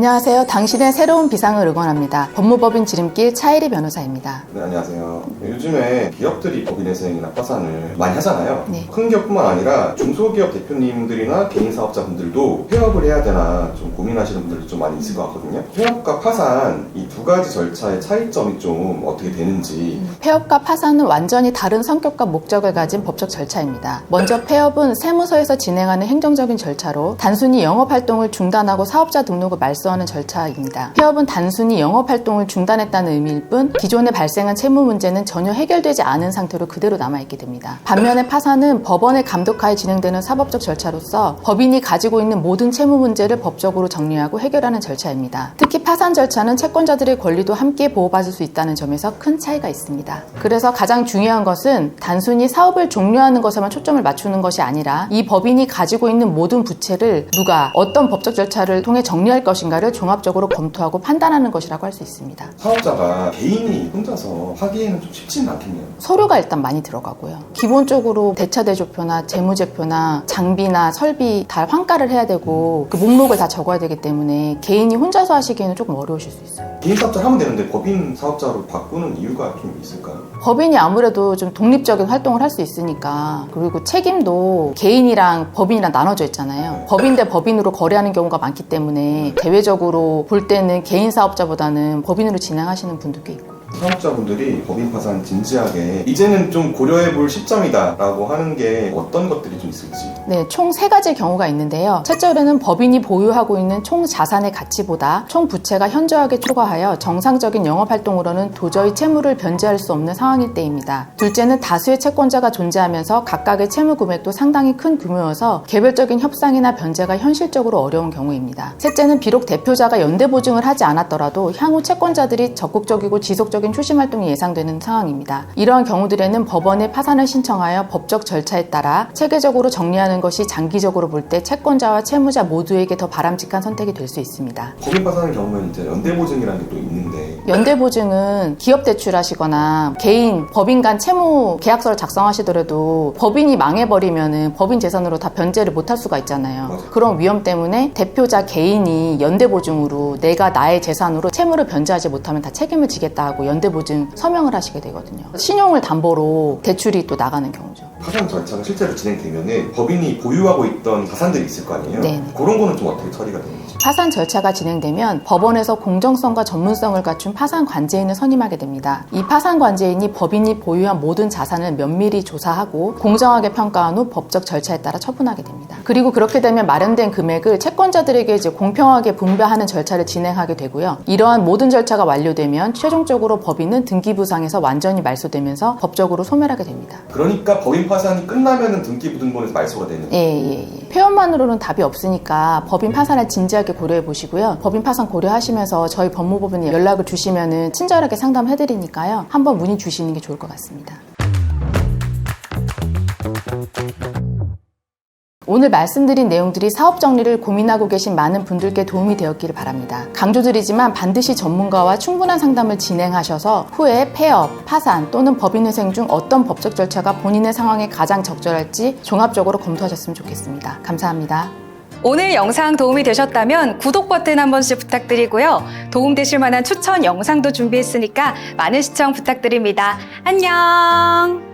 안녕하세요. 당신의 새로운 비상을 응원합니다. 법무법인 지름길 차일이 변호사입니다. 네, 안녕하세요. 요즘에 기업들이 법인회생이나 파산을 많이 하잖아요. 네. 큰 기업뿐만 아니라 중소기업 대표님들이나 개인 사업자분들도 폐업을 해야 되나 좀 고민하시는 분들도 좀 많이 있을 것 같거든요. 폐업과 파산 이 두 가지 절차의 차이점이 좀 어떻게 되는지 폐업과 파산은 완전히 다른 성격과 목적을 가진 법적 절차입니다. 먼저 폐업은 세무서에서 진행하는 행정적인 절차로 단순히 영업 활동을 중단하고 사업자 등록을 말소하는 절차입니다. 폐업은 단순히 영업 활동을 중단했다는 의미일 뿐 기존에 발생한 채무 문제는 전혀 해결되지 않은 상태로 그대로 남아있게 됩니다. 반면에 파산은 법원의 감독하에 진행되는 사법적 절차로서 법인이 가지고 있는 모든 채무 문제를 법적으로 정리하고 해결하는 절차입니다. 특히 파산 절차는 채권자들의 권리도 함께 보호받을 수 있다는 점에서 큰 차이가 있습니다. 그래서 가장 중요한 것은 단순히 사업을 종료하는 것에만 초점을 맞추는 것이 아니라 이 법인이 가지고 있는 모든 부채를 누가 어떤 법적 절차를 통해 정리할 것인가를 종합적으로 검토하고 판단하는 것이라고 할 수 있습니다. 사업자가 개인이 혼자서 하기에는 좀 쉽지 는 않겠네요. 서류가 일단 많이 들어가고요. 기본적으로 대차 대조표나 재무제표나 장비나 설비 다 환가를 해야 되고 그 목록을 다 적어야 되기 때문에 개인이 혼자서 하시기에는 조금 어려우실 수 있어요. 개인 사업자를 하면 되는데 법인 사업자로 바꾸는 이유가 좀 있을까요? 법인이 아무래도 좀 독립적인 활동을 할 수 있으니까 그리고 책임도 개인이랑 법인이랑 나눠져 있잖아요. 법인 대 법인으로 거래하는 경우가 많기 때문에 대외적으로 볼 때는 개인 사업자보다는 법인으로 진행하시는 분도 꽤 있고. 사업자분들이 법인 파산 진지하게 이제는 좀 고려해 볼 시점이다라고 하는 게 어떤 것들이 좀 있을지 네, 총 세 가지 경우가 있는데요. 첫째로는 법인이 보유하고 있는 총 자산의 가치보다 총 부채가 현저하게 초과하여 정상적인 영업 활동으로는 도저히 채무를 변제할 수 없는 상황일 때입니다. 둘째는 다수의 채권자가 존재하면서 각각의 채무 금액도 상당히 큰 규모여서 개별적인 협상이나 변제가 현실적으로 어려운 경우입니다. 셋째는 비록 대표자가 연대 보증을 하지 않았더라도 향후 채권자들이 적극적이고 지속적인 추심 활동이 예상되는 상황입니다. 이러한 경우들에는 법원에 파산을 신청하여 법적 절차에 따라 체계적으로 정리하는 것이 장기적으로 볼 때 채권자와 채무자 모두에게 더 바람직한 선택이 될 수 있습니다. 법인 파산의 경우에는 이제 연대보증이라는 게 또 있는데 연대 보증은 기업 대출하시거나 개인 법인 간 채무 계약서를 작성하시더라도 법인이 망해버리면은 법인 재산으로 다 변제를 못할 수가 있잖아요. 맞아요. 그런 위험 때문에 대표자 개인이 연대 보증으로 내가 나의 재산으로 채무를 변제하지 못하면 다 책임을 지겠다 하고 연대 보증 서명을 하시게 되거든요. 신용을 담보로 대출이 또 나가는 경우죠. 파산 절차가 실제로 진행되면은 법인이 보유하고 있던 자산들이 있을 거 아니에요? 네네. 그런 거는 좀 어떻게 처리가 되는지 파산 절차가 진행되면 법원에서 공정성과 전문성을 갖춘 파산 관제인을 선임하게 됩니다. 이 파산 관제인이 법인이 보유한 모든 자산을 면밀히 조사하고 공정하게 평가한 후 법적 절차에 따라 처분하게 됩니다. 그리고 그렇게 되면 마련된 금액을 채권자들에게 이제 공평하게 분배하는 절차를 진행하게 되고요. 이러한 모든 절차가 완료되면 최종적으로 법인은 등기부상에서 완전히 말소되면서 법적으로 소멸하게 됩니다. 그러니까 법인 파산이 끝나면은 등기부등본에서 말소가 되는 예, 예, 예. 폐업만으로는 답이 없으니까 법인 파산을 진지하게 고려해 보시고요. 법인 파산 고려하시면서 저희 법무법인에 연락을 주시면은 친절하게 상담해 드리니까요. 한번 문의 주시는 게 좋을 것 같습니다. 오늘 말씀드린 내용들이 사업 정리를 고민하고 계신 많은 분들께 도움이 되었기를 바랍니다. 강조드리지만 반드시 전문가와 충분한 상담을 진행하셔서 후에 폐업, 파산 또는 법인회생 중 어떤 법적 절차가 본인의 상황에 가장 적절할지 종합적으로 검토하셨으면 좋겠습니다. 감사합니다. 오늘 영상 도움이 되셨다면 구독 버튼 한 번씩 부탁드리고요. 도움 되실 만한 추천 영상도 준비했으니까 많은 시청 부탁드립니다. 안녕!